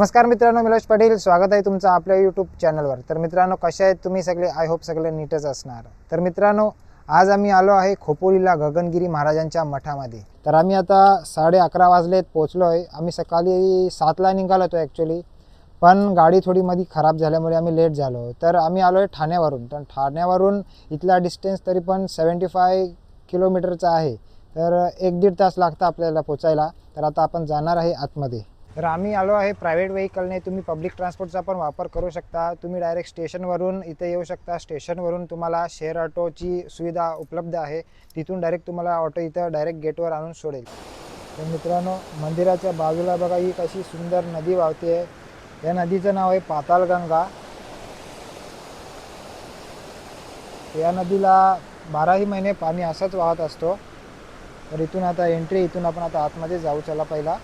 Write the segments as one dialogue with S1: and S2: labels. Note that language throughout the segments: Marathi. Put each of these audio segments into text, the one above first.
S1: नमस्कार मित्रांनो मिलोज पाटील. स्वागत आहे तुमचं आपल्या यूट्यूब चॅनलवर तर मित्रांनो कसे आहेत तुम्ही सगळे? आय होप सगळे नीटच असणार. तर मित्रांनो आज आम्ही आलो आहे खोपोलीला गगनगिरी महाराजांच्या मठामध्ये. तर आम्ही आता साडे अकरा वाजलेत पोचलो आहे आम्ही सकाळी सातला निघालो होतो ॲक्च्युली पण गाडी थोडी मध्ये खराब झाल्यामुळे आम्ही लेट झालो. तर आम्ही आलो आहे ठाण्यावरून. तर ठाण्यावरून इथला डिस्टन्स तरी पण सेवन्टी फाय किलोमीटरचा आहे. तर एक दीड तास लागतं आपल्याला पोचायला. तर आता आपण जाणार आहे आतमध्ये. तर आम्ही आलो आहे प्रायव्हेट व्हेकलने तुम्ही पब्लिक ट्रान्सपोर्टचा पण वापर करू शकता. तुम्ही डायरेक्ट स्टेशनवरून इथे येऊ शकता. स्टेशनवरून तुम्हाला शेअर ऑटोची सुविधा उपलब्ध आहे. तिथून डायरेक्ट तुम्हाला ऑटो इथं डायरेक्ट गेटवर आणून सोडेल. तर मित्रांनो मंदिराच्या बाजूला बघा ही कशी सुंदर नदी वाहते. आहे या नदीचं नाव आहे पातालगंगा या नदीला बाराही महिने पाणी असंच वाहत असतो. तर इथून आता एंट्री इथून आपण आता आतमध्ये जाऊ चला पहिला.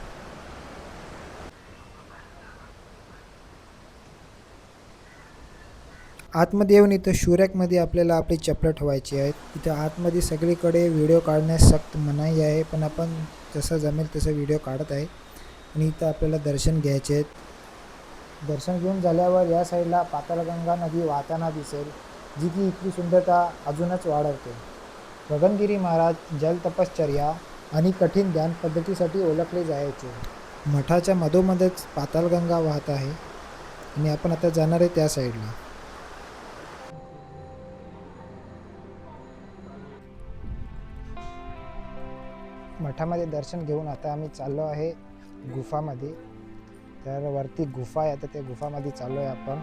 S1: आतमध्ये येऊन इथं शुरॅकमध्ये आपल्याला आपली चपलं ठेवायची आहेत. इथं आतमध्ये सगळीकडे व्हिडिओ काढण्यास सक्त मनाई आहे पण आपण जसं जमेल तसं व्हिडिओ काढत आहे. आणि इथं आपल्याला दर्शन घ्यायचे आहेत. दर्शन घेऊन झाल्यावर या साईडला पाताळगंगा नदी वाहताना दिसेल जी की इथली सुंदरता अजूनच वाढवते. गगनगिरी महाराज जलतपश्चर्या आणि कठीण ध्यान पद्धतीसाठी ओळखले जायचे. मठाच्या मधोमधच पाताळगंगा वाहत आहे. आणि आपण आता जाणार आहे त्या साईडला. मठामध्ये दर्शन घेऊन आता आम्ही चाललो आहे गुफामध्ये. तर वरती गुफा आहे आता त्या गुफामध्ये चाललो आहे आपण.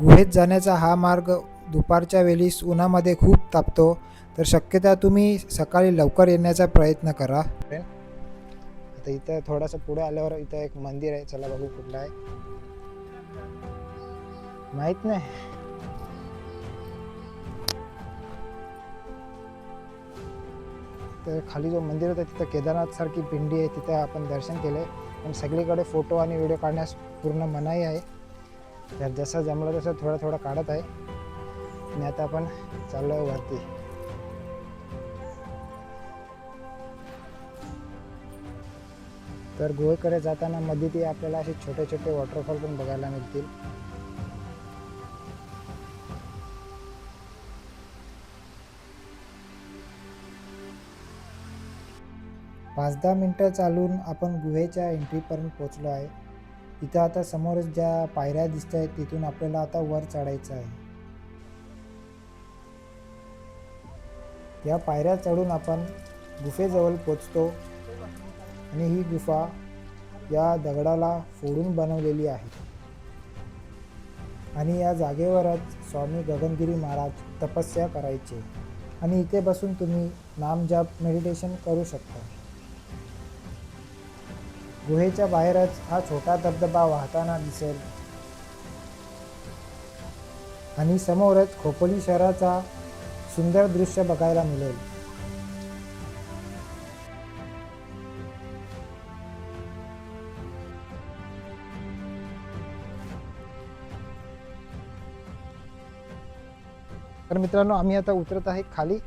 S1: गुहेत जाण्याचा हा मार्ग दुपारच्या वेळी उन्हामध्ये खूप तापतो. तर शक्यता तुम्ही सकाळी लवकर येण्याचा प्रयत्न करा. आता इथं थोडंसं पुढे आल्यावर इथं एक मंदिर आहे. चला बघू कुठलं आहे. माहीत नाही. तर खाली जो मंदिर होतं तिथं केदारनाथसारखी पिंडी आहे तिथं आपण दर्शन केलं पण सगळीकडे फोटो आणि व्हिडिओ काढण्यास पूर्ण मनाई आहे. तर जसं जमलं तसं थोडं थोडं काढत आहे. आणि आता आपण चाललो आहे वरती. तर गोवेकडे जाताना मध्ये ते आपल्याला असे छोटे छोटे वॉटरफॉल पण बघायला मिळतील. पाच दहा मिनटं चालून आपण गुहेच्या एंट्रीपर्यंत पोचलो आहे. इथं आता समोरच ज्या पायऱ्या दिसत आहेत तिथून आपल्याला आता वर चढायचं आहे. या पायऱ्या चढून आपण गुफेजवळ पोचतो आणि ही गुफा या दगडाला फोडून बनवलेली आहे. आणि या जागेवरच स्वामी गगनगिरी महाराज तपस्या करायचे. आणि इथे बसून तुम्ही नामजाप मेडिटेशन करू शकता. गुहेच्या बाहेरच हा छोटा धबधबा वाहताना दिसेल. आणि समोरच खोपोली शहराचा सुंदर दृश्य बघायला मिळेल. तर मित्रांनो आम्ही आता उतरत आहे खाली.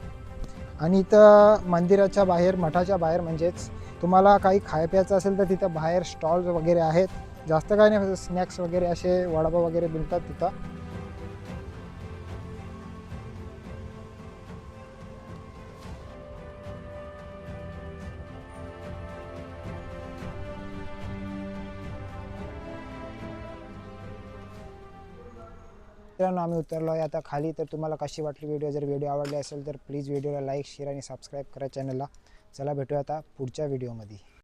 S1: आणि इथं मंदिराच्या बाहेर मठाच्या बाहेर म्हणजेच तुम्हाला काही खाय प्यायचं असेल तर तिथं बाहेर स्टॉल्स वगैरे आहेत. जास्त काही नाही स्नॅक्स वगैरे असे वडापाव वगैरे मिळतात तिथं. मित्रांनो आम्ही उतरलो आहे आता खाली. तर तुम्हाला कशी वाटली व्हिडिओ जर व्हिडिओ आवडली असेल तर प्लीज व्हिडिओला लाईक शेअर आणि सबस्क्राईब करा चॅनलला चला भेटूया आता पुढच्या व्हिडिओमध्ये